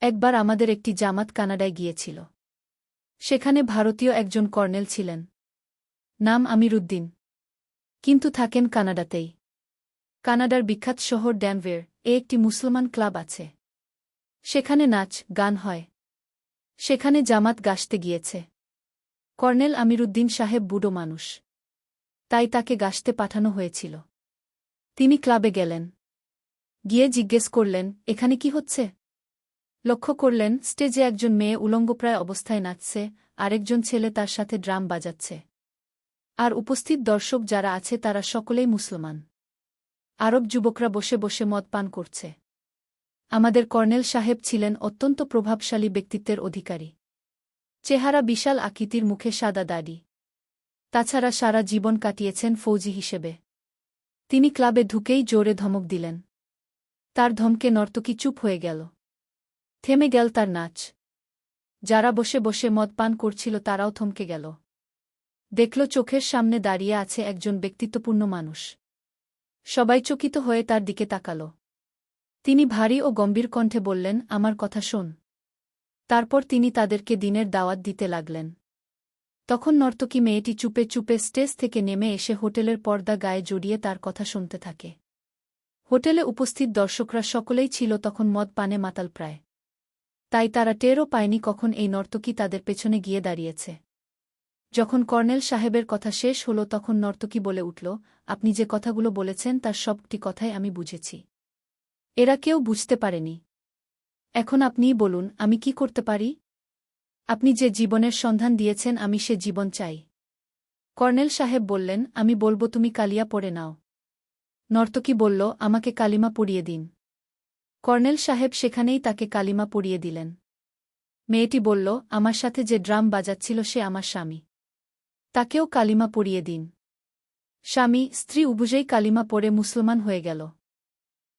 একবার আমাদের একটি জামাত কানাডায় গিয়েছিল। সেখানে ভারতীয় একজন কর্নেল ছিলেন। নাম আমিরুদ্দিন কিন্তু থাকেন কানাডাতেই। কানাডার বিখ্যাত শহর ড্যানভের এ একটি মুসলমান ক্লাব আছে। সেখানে নাচ, গান হয়। সেখানে জামাত গাসতে গিয়েছে। কর্নেল আমিরুদ্দিন সাহেব বুড়ো মানুষ। তাই তাকে গাসতে পাঠানো হয়েছিল। তিনি ক্লাবে গেলেন। গিয়ে জিজ্ঞেস করলেন, এখানে কি হচ্ছে? লক্ষ্য করলেন, স্টেজে একজন মেয়ে উলঙ্গপ্রায় অবস্থায় নাচছে, আরেকজন ছেলে তার সাথে ড্রাম বাজাচ্ছে। আর উপস্থিত দর্শক যারা আছে তারা সকলেই মুসলমান। আরব যুবকরা বসে বসে মদ পান করছে। আমাদের কর্নেল সাহেব ছিলেন অত্যন্ত প্রভাবশালী ব্যক্তিত্বের অধিকারী। চেহারা বিশাল আকৃতির মুখে সাদা দাড়ি। তাছাড়া সারা জীবন কাটিয়েছেন ফৌজি হিসেবে। তিনি ক্লাবে ঢুকেই জোরে ধমক দিলেন। তার ধমকে নর্তকী চুপ হয়ে গেল। থেমে গেল তার নাচ। যারা বসে বসে মদ পান করছিল তারাও থমকে গেল। দেখল চোখের সামনে দাঁড়িয়ে আছে একজন ব্যক্তিত্বপূর্ণ মানুষ। সবাই চকিত হয়ে তার দিকে তাকাল। তিনি ভারী ও গম্ভীর কণ্ঠে বললেন, আমার কথা শোন। তারপর তিনি তাদেরকে দিনের দাওয়াত দিতে লাগলেন। তখন নর্তকী মেয়েটি চুপে চুপে স্টেজ থেকে নেমে এসে হোটেলের পর্দা গায়ে জড়িয়ে তার কথা শুনতে থাকে। হোটেলে উপস্থিত দর্শকরা সকলেই ছিল তখন মদ পানে মাতাল প্রায়। তাই তারা টেরও পায়নি কখন এই নর্তকী তাদের পেছনে গিয়ে দাঁড়িয়েছে। যখন কর্নেল সাহেবের কথা শেষ হল তখন নর্তকী বলে উঠল, আপনি যে কথাগুলো বলেছেন তার সবটি কথাই আমি বুঝেছি। এরা কেউ বুঝতে পারেনি। এখন আপনিই বলুন, আমি কি করতে পারি? আপনি যে জীবনের সন্ধান দিয়েছেন আমি সে জীবন চাই। কর্নেল সাহেব বললেন, আমি বলব তুমি কালিয়া পড়ে নাও। নর্তকী বলল, আমাকে কালিমা পড়িয়ে দিন। কর্নেল সাহেব সেখানেই তাকে কালিমা পড়িয়ে দিলেন। মেয়েটি বলল, আমার সাথে যে ড্রাম বাজাচ্ছিল সে আমার স্বামী। তাকেও কালিমা পড়িয়ে দিন। স্বামী, স্ত্রী উবুজেই কালিমা পড়ে মুসলমান হয়ে গেল।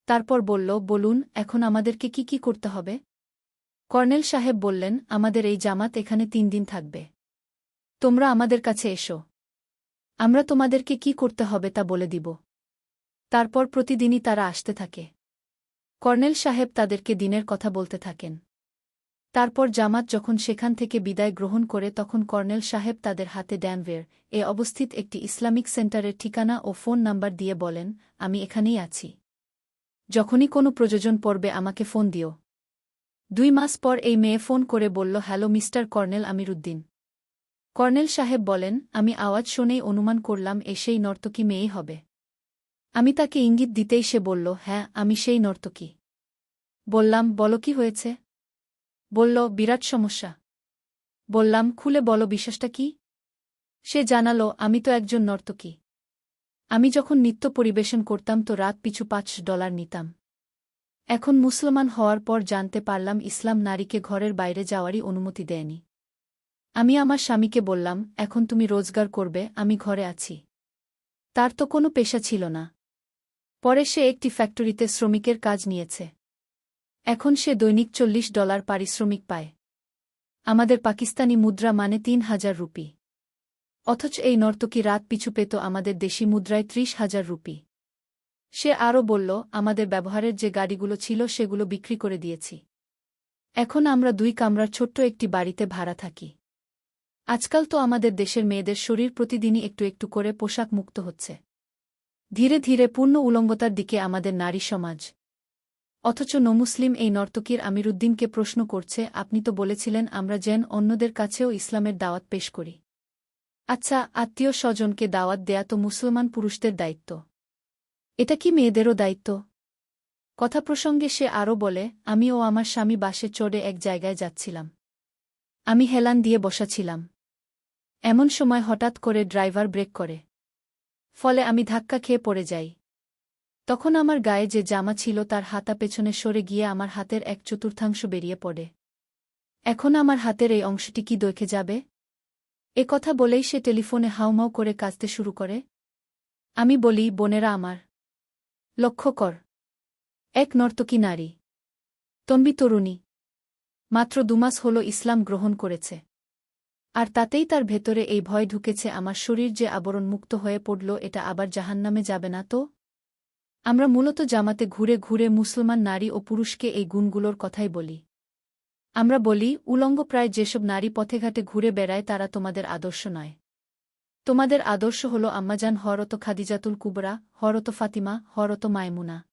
তারপর বলল, বলুন, এখন আমাদেরকে কি কি করতে হবে? কর্নেল সাহেব বললেন, আমাদের এই জামাত এখানে তিন দিন থাকবে। তোমরা আমাদের কাছে এসো। আমরা তোমাদেরকে কি করতে হবে তা বলে দিব। তারপর প্রতিদিনই তারা আসতে থাকে। কর্নেল সাহেব তাদেরকে দিনের কথা বলতে থাকেন। তারপর জামাত যখন সেখান থেকে বিদায় গ্রহণ করে তখন কর্নেল সাহেব তাদের হাতে ড্যানভের, এ অবস্থিত একটি ইসলামিক সেন্টারের ঠিকানা ও ফোন নাম্বার দিয়ে বলেন, আমি এখানেই আছি। যখনই কোনো প্রযোজন পড়বে আমাকে ফোন দিও দুই মাস পর এই মেয়ে ফোন করে বলল, hello mister colonel Amiruddin colonel সাহেব বলেন, আমি আওয়াজ শুনেই অনুমান করলাম, এ সেই নর্তকী মেয়েই হবে। আমি তাকে ইঙ্গিত দিতেই সে বলল হ্যাঁ আমি সেই নর্তকী। বললাম, বলো কি হয়েছে? বলল, বিরাট সমস্যা। বললাম, খুলে বলো বিশ্বাসটা কি? সে জানালো, আমি তো একজন নর্তকী। আমি যখন নৃত্য পরিবেশন করতাম তো রাত পিছু পাঁচ ডলার নিতাম। এখন মুসলমান হওয়ার পর জানতে পারলাম ইসলাম নারীকে ঘরের বাইরে যাওয়ারই অনুমতি দেয়নি। আমি আমার স্বামীকে বললাম, এখন তুমি রোজগার করবে, আমি ঘরে আছি। তার তো কোনো পেশা ছিল না। পরে সে একটি ফ্যাক্টরিতে শ্রমিকের কাজ নিয়েছে। এখন সে দৈনিক চল্লিশ ডলার পারিশ্রমিক পায়। আমাদের পাকিস্তানি মুদ্রা মানে তিন হাজার রুপি। অথচ এই নর্তকী রাত পিছু পেত আমাদের দেশি মুদ্রায় ত্রিশ হাজার রুপি। সে আরও বলল, আমাদের ব্যবহারের যে গাড়িগুলো ছিল সেগুলো বিক্রি করে দিয়েছি। এখন আমরা দুই কামরার ছোট্ট একটি বাড়িতে ভাড়া থাকি। আজকাল তো আমাদের দেশের মেয়েদের শরীর প্রতিদিনই একটু একটু করে পোশাক মুক্ত হচ্ছে। ধীরে ধীরে পূর্ণ উলঙ্গতার দিকে আমাদের নারী সমাজ। অথচ নমুসলিম এই নর্তকীর আমিরুদ্দিনকে প্রশ্ন করছে, আপনি তো বলেছিলেন, আমরা যেন অন্যদের কাছেও ইসলামের দাওয়াত পেশ করি। আচ্ছা আত্মীয় স্বজনকে দাওয়াত দেয়া তো মুসলমান পুরুষদের দায়িত্ব। এটা কি মেয়েদেরও দায়িত্ব? কথা প্রসঙ্গে সে আরও বলে, আমি ও আমার স্বামী বাসে চড়ে এক জায়গায় যাচ্ছিলাম। আমি হেলান দিয়ে বসাছিলাম এমন সময় হঠাৎ করে ড্রাইভার ব্রেক করে। ফলে আমি ধাক্কা খেয়ে পড়ে যাই। তখন আমার গায়ে যে জামা ছিল তার হাতা পেছনে সরে গিয়ে আমার হাতের এক চতুর্থাংশ বেরিয়ে পড়ে। এখন আমার হাতের এই অংশটি কি দেখে যাবে? এ কথা বলেই সে টেলিফোনে হাউমাউ করে কাঁদতে শুরু করে। আমি বলি, বোনেরা আমার, লক্ষ্য কর, এক নর্তকী নারী তম্বি তরুণী, মাত্র দুমাস হল ইসলাম গ্রহণ করেছে। আর তাতেই তার ভেতরে এই ভয় ঢুকেছে, আমার শরীর যে আবরণ মুক্ত হয়ে পড়ল, এটা আবার জাহান্নামে যাবে না তো? আমরা মূলত জামাতে ঘুরে ঘুরে মুসলমান নারী ও পুরুষকে এই গুণগুলোর কথাই বলি। আমরা বলি, উলঙ্গ প্রায় যেসব নারী পথেঘাটে ঘুরে বেড়ায়, তারা তোমাদের আদর্শ নয়। তোমাদের আদর্শ হল আম্মাজান হরত খাদিজাতুল কুবরা হরত ফাতিমা হরত মায়মুনা